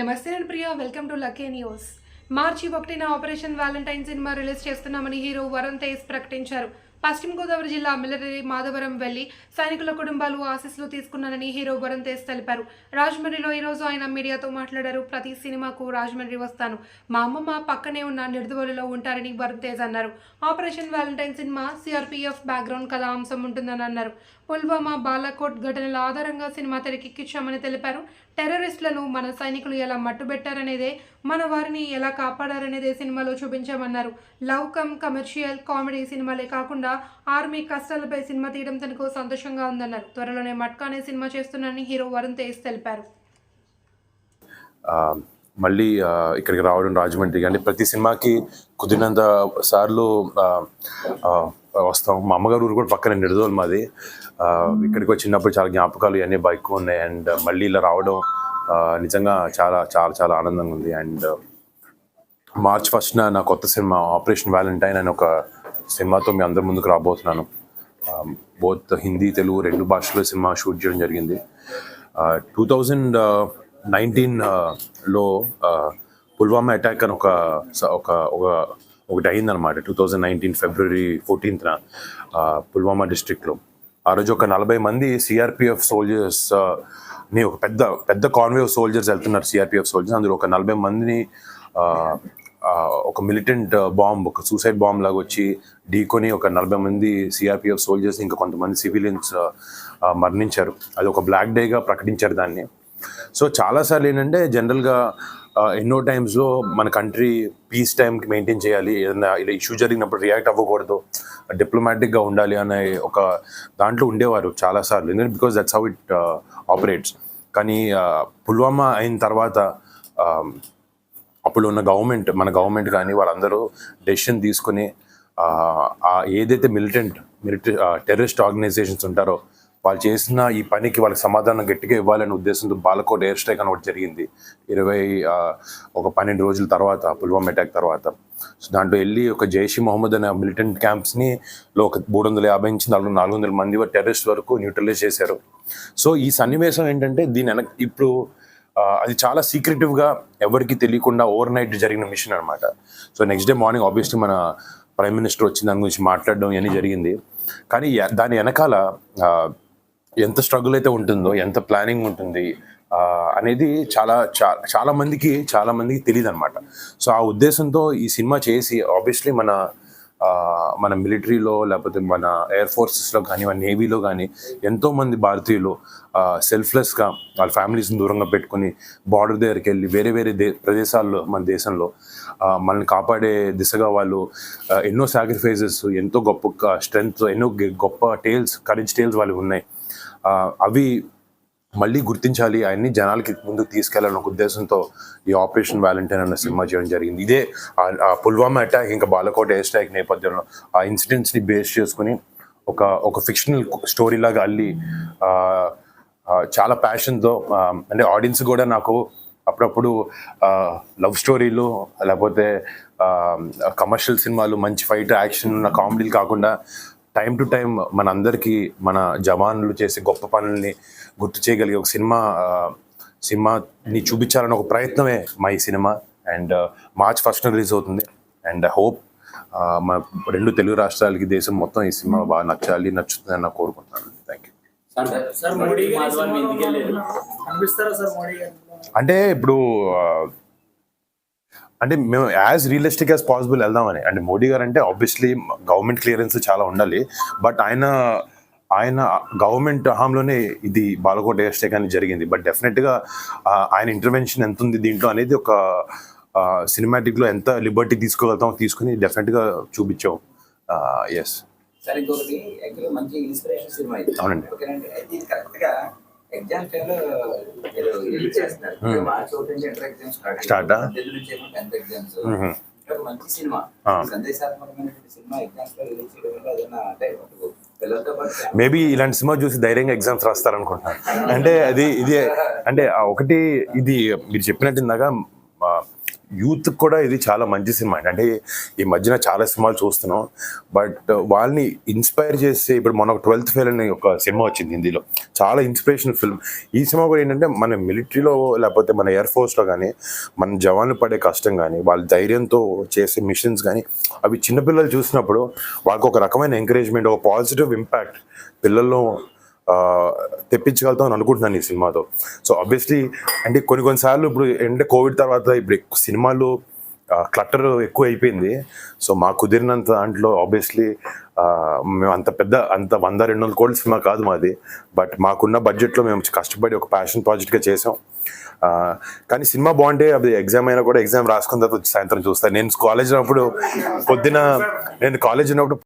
నమస్తే నేను Priya welcome to lucky news మార్చి ఒకటిన ఆపరేషన్ వ్యాలంటైన్ సినిమా రిలీజ్ చేస్తున్నామని హీరో వరుణ్ తేజ్ ప్రకటించారు. పశ్చిమ గోదావరి జిల్లా మిల్లరీ మాధవరం వెళ్ళి సైనికుల కుటుంబాలు ఆశీస్సులు తీసుకున్నానని హీరో వరుణ్ తేజ్ తెలిపారు. రాజమండ్రిలో ఈరోజు ఆయన మీడియాతో మాట్లాడారు. ప్రతి సినిమాకు రాజమండ్రి వస్తాను. మా అమ్మమ్మ పక్కనే ఉన్న నిర్దువలిలో ఉంటారని వరుణ్ తేజ్ అన్నారు. Operation valentine cinema CRPF background కథ అంశం ఉంటుందని అన్నారు. పుల్వామా బాలాకోట్ ఘటనల ఆధారంగా సినిమా తెరకెక్కించామని తెలిపారు. టెర్రరిస్టులను మన సైనికులు ఎలా మట్టుబెట్టారనేదే మన వారిని ఎలా కాపాడారనేదే సినిమాలో చూపించామన్నారు. లవ్ కమ్ కమర్షియల్ కామెడీ సినిమాలే కాకుండా ఆర్మీ కష్టాలపై సినిమా తీయడం తనకు సంతోషంగా ఉందన్నారు. త్వరలోనే మట్కానే సినిమా చేస్తున్నానని హీరో వరుణ్ తేజ్ తెలిపారు. మళ్ళీ ఇక్కడికి రావడం రాజమండ్రి. కానీ ప్రతి సినిమాకి కుదిరినంత సార్లు వస్తాం. మా అమ్మగారు ఊరు కూడా పక్కన నిడదోలు మాది. ఇక్కడికి వచ్చినప్పుడు చాలా జ్ఞాపకాలు ఇవన్నీ బైక్ ఉన్నాయి. అండ్ మళ్ళీ ఇలా రావడం నిజంగా చాలా చాలా చాలా ఆనందంగా ఉంది. అండ్ మార్చ్ ఫస్ట్న నా కొత్త సినిమా ఆపరేషన్ వ్యాలంటైన్ అని ఒక సినిమాతో మీ అందరి ముందుకు రాబోతున్నాను. బోత్ హిందీ తెలుగు రెండు భాషల్లో సినిమా షూట్ చేయడం జరిగింది. టూ థౌజండ్ నైన్టీన్లో పుల్వామా అటాక్ అని ఒక స- ఒక ఒక ఒకటి అయిందనమాట టూ థౌజండ్ నైన్టీన్ ఫిబ్రవరి ఫోర్టీన్త్న పుల్వామా డిస్ట్రిక్ట్లో. ఆ రోజు ఒక నలభై మంది సిఆర్పిఎఫ్ సోల్జర్స్ని ఒక పెద్ద పెద్ద కాన్వే ఆఫ్ సోల్జర్స్ వెళ్తున్నారు సిఆర్పిఎఫ్ సోల్జర్స్ అందులో ఒక నలభై మందిని ఒక మిలిటెంట్ బాంబ్ ఒక సూసైడ్ బాంబ్ లాగా వచ్చి ఢీకొని ఒక నలభై మంది సిఆర్పిఎఫ్ సోల్జర్స్ ఇంకా కొంతమంది సివిలియన్స్ మరణించారు. అది ఒక బ్లాక్ డేగా ప్రకటించారు దాన్ని. సో చాలాసార్లు ఏంటంటే జనరల్గా ఎన్నో టైమ్స్లో మన కంట్రీ పీస్ టైంకి మెయింటైన్ చేయాలి. ఏదైనా ఇలా ఇష్యూ జరిగినప్పుడు రియాక్ట్ అవ్వకూడదు. డిప్లొమాటిక్గా ఉండాలి అనే ఒక దాంట్లో ఉండేవారు చాలాసార్లు ఎందుకంటే because that's how it operates కానీ పుల్వామా అయిన తర్వాత అప్పుడు ఉన్న గవర్నమెంట్ మన గవర్నమెంట్ కానీ వాళ్ళందరూ డెసిషన్ తీసుకుని ఏదైతే మిలిటెంట్ మిలిటరీ టెర్రరిస్ట్ ఆర్గనైజేషన్స్ ఉంటారో వాళ్ళు చేసిన ఈ పనికి వాళ్ళకి సమాధానం గట్టిగా ఇవ్వాలనే ఉద్దేశంతో బాలకోట్ ఎయిర్ స్ట్రైక్ అని ఒకటి జరిగింది. ఇరవై ఒక పన్నెండు రోజుల తర్వాత పుల్వామా అటాక్ తర్వాత. సో దాంట్లో వెళ్ళి ఒక జైషీ మొహమ్మద్ అనే మిలిటెంట్ క్యాంప్స్ని లో ఒక మూడు వందల యాభై నుంచి నాలుగు నాలుగు వందల మంది టెర్రరిస్ట్ వరకు న్యూట్రలైజ్ చేశారు. సో ఈ సన్నివేశం ఏంటంటే దీని వెనక ఇప్పుడు అది చాలా సీక్రెటివ్గా ఎవరికి తెలియకుండా ఓవర్ నైట్ జరిగిన మిషన్ అనమాట so next day morning obviously మన ప్రైమ్ మినిస్టర్ వచ్చి దాని గురించి మాట్లాడడం ఇవన్నీ జరిగింది. కానీ దాని వెనకాల ఎంత స్ట్రగుల్ అయితే ఉంటుందో ఎంత ప్లానింగ్ ఉంటుంది అనేది చాలా చా- చాలా మందికి చాలా మందికి తెలియదు అనమాట సో ఆ ఉద్దేశంతో ఈ సినిమా చేసి ఆబ్వియస్లీ మన మన మిలిటరీలో లేకపోతే మన ఎయిర్ ఫోర్సెస్లో కానీ మన నేవీలో కానీ ఎంతోమంది భారతీయులు సెల్ఫ్లెస్గా వాళ్ళ ఫ్యామిలీస్ని దూరంగా పెట్టుకుని బార్డర్ దగ్గరికి వెళ్ళి వేరే వేరే దే ప్రదేశాల్లో మన దేశంలో మనల్ని కాపాడే దిశగా వాళ్ళు ఎన్నో సాక్రిఫైజెస్ ఎంతో గొప్ప స్ట్రెంగ్త్ ఎన్నో గె- గొప్ప టేల్స్ కరేజ్ టేల్స్ వాళ్ళు ఉన్నాయి. అవి మళ్ళీ గుర్తించాలి అవన్నీ జనాలకి ముందుకు తీసుకెళ్ళాలని ఒక ఉద్దేశంతో ఈ ఆపరేషన్ వ్యాలంటైన్ అన్న సినిమా చేయడం జరిగింది. ఇదే ఆ- పుల్వామా అటాక్ ఇంకా బాలకోట ఎయిర్ స్ట్రైక్ నేపథ్యంలో ఆ ఇన్సిడెంట్స్ని బేస్ చేసుకుని ఒక ఒక ఫిక్షనల్ స్టోరీ లాగా అల్లి చాలా ప్యాషన్తో అంటే ఆడియన్స్ కూడా నాకు అప్పుడప్పుడు లవ్ స్టోరీలు లేకపోతే కమర్షియల్ సినిమాలు మంచి ఫైట్ యాక్షన్ ఉన్న కామెడీలు కాకుండా టైం టు టైం మన అందరికీ మన జవాన్లు చేసే గొప్ప పనుల్ని గుర్తు చేయగలిగే ఒక సినిమా సినిమాని చూపించాలని ఒక ప్రయత్నమే మా ఈ cinema. And March first release అవుతుంది. అండ్ హోప్ మా రెండు తెలుగు రాష్ట్రాలకి దేశం మొత్తం ఈ సినిమా బాగా నచ్చాలి నచ్చుతుందని నాకు కోరుకుంటున్నాను. థ్యాంక్ యూ సార్ మోడీ గారు ఈ సినిమాలో కనిపిస్తారా సార్ మోడీ గారు అంటే ఇప్పుడు అంటే మేము యాజ్ రియలిస్టిక్ యాజ్ పాసిబుల్ వెళ్దామని. అంటే మోడీ గారు అంటే ఆబ్వియస్లీ గవర్నమెంట్ క్లియరెన్స్ చాలా ఉండాలి. బట్ ఆయన ఆయన గవర్నమెంట్ హయాంలోనే ఇది బాలకోట ఎయిర్ స్ట్రైక్ అనేది జరిగింది బట్ డెఫినెట్గా ఆయన ఇంటర్వెన్షన్ ఎంత ఉంది దీంట్లో అనేది ఒక సినిమాటిక్లో ఎంత లిబర్టీ తీసుకోగలుగుతాం తీసుకుని డెఫినెట్గా చూపించాం. ఎస్ సరే ఇంకొకటి మంచి ఇన్స్పిరేషన్ సినిమా అవునండి. ఓకేనండి. టైంలో రిలీజ్ చేస్తున్నారు Hmm. మార్చ్ ఒకటి నుంచి ఇంటర్ ఎగ్జామ్స్ స్టార్ట్ Start ఆ? టెన్త్ నుంచి ఏమో టెన్త్ ఎగ్జామ్స్. ఒక మంచి సినిమా Ah. సందేశాత్మకమైనటువంటి సినిమా ఎగ్జామ్స్లో రిలీజ్ చేయడం వల్ల అదన్నా టైం పిల్లలతో పాటు మేబీ ఇలాంటి సినిమా చూసి ధైర్యంగా ఎగ్జామ్స్ రాస్తారనుకుంటున్నాను అంటే అది ఇది అంటే ఒకటి ఇది మీరు చెప్పినట్టు ఇందాక యూత్ కూడా ఇది చాలా మంచి సినిమా అండి. అంటే ఈ మధ్యన చాలా సినిమాలు చూస్తున్నాం. బట్ వాళ్ళని ఇన్స్పైర్ చేస్తే ఇప్పుడు మన ట్వెల్త్ ఫెయిల్ అనే ఒక సినిమా వచ్చింది హిందీలో. చాలా ఇన్స్పిరేషనల్ ఫిల్మ్. ఈ సినిమా కూడా ఏంటంటే మన మిలిటరీలో లేకపోతే మన ఎయిర్ ఫోర్స్లో కానీ మన జవాన్లు పడే కష్టం కానీ వాళ్ళ ధైర్యంతో చేసే మిషన్స్ కానీ అవి చిన్నపిల్లలు చూసినప్పుడు వాళ్ళకి ఒక రకమైన ఎంకరేజ్మెంట్ ఒక పాజిటివ్ ఇంపాక్ట్ పిల్లల్లో తెప్పించగలుగుతాం అని అనుకుంటున్నాను ఈ సినిమాతో. సో ఆబ్వియస్లీ అంటే కొన్ని కొన్నిసార్లు ఇప్పుడు అంటే కోవిడ్ తర్వాత ఇప్పుడు ఎక్కువ సినిమాలు క్లటర్ ఎక్కువ అయిపోయింది. సో మాకు కుదిరినంత దాంట్లో ఆబ్వియస్లీ మేము అంత పెద్ద అంత వంద రెండు వందల కోట్ల సినిమా కాదు మాది. బట్ మాకున్న బడ్జెట్లో మేము కష్టపడి ఒక ప్యాషన్ ప్రాజెక్ట్గా చేసాం కానీ సినిమా బాగుంటే అది ఎగ్జామ్ అయినా కూడా ఎగ్జామ్ రాసుకున్న తర్వాత వచ్చి సాయంత్రం చూస్తాను నేను కాలేజ్ ఉన్నప్పుడు పొద్దున నేను కాలేజ్ ఉన్నప్పుడు